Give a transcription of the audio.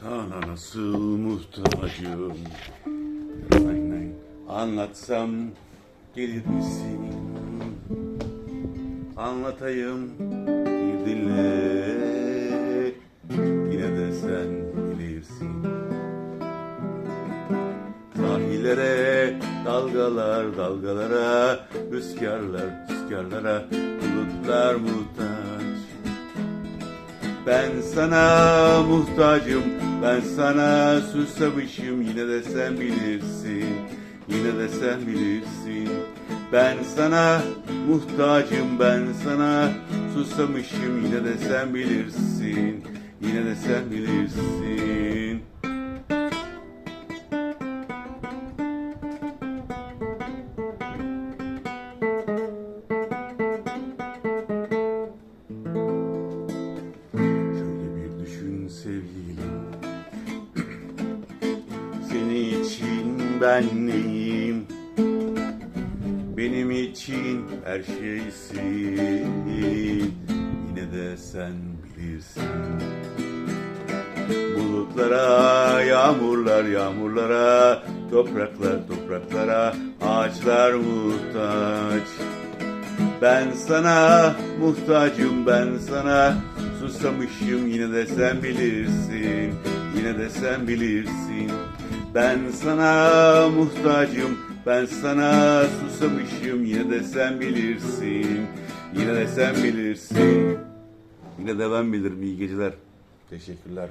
Sana nasıl muhtacım nay. Anlatsam gelir misin? Anlatayım bir dinle. Yine de sen bilirsin. Sahillere dalgalar dalgalara Rüzgarlar rüzgarlara Bulutlar muhtaç Ben sana muhtacım Ben sana susamışım Yine de sen bilirsin Yine de sen bilirsin. Ben sana muhtacım Ben sana susamışım Yine de sen bilirsin Yine de sen bilirsin ben neyim? Benim için her şeysin. Yine de sen bilirsin. Bulutlara, yağmurlar, yağmurlara Topraklar, topraklara Ağaçlar muhtaç. Ben sana muhtacım ben sana Susamışım. Yine de sen bilirsin Yine de sen bilirsin Ben sana muhtacım ben sana susamışım. Yine de sen bilirsin Yine de sen bilirsin. Yine de ben bilirim. İyi geceler. Teşekkürler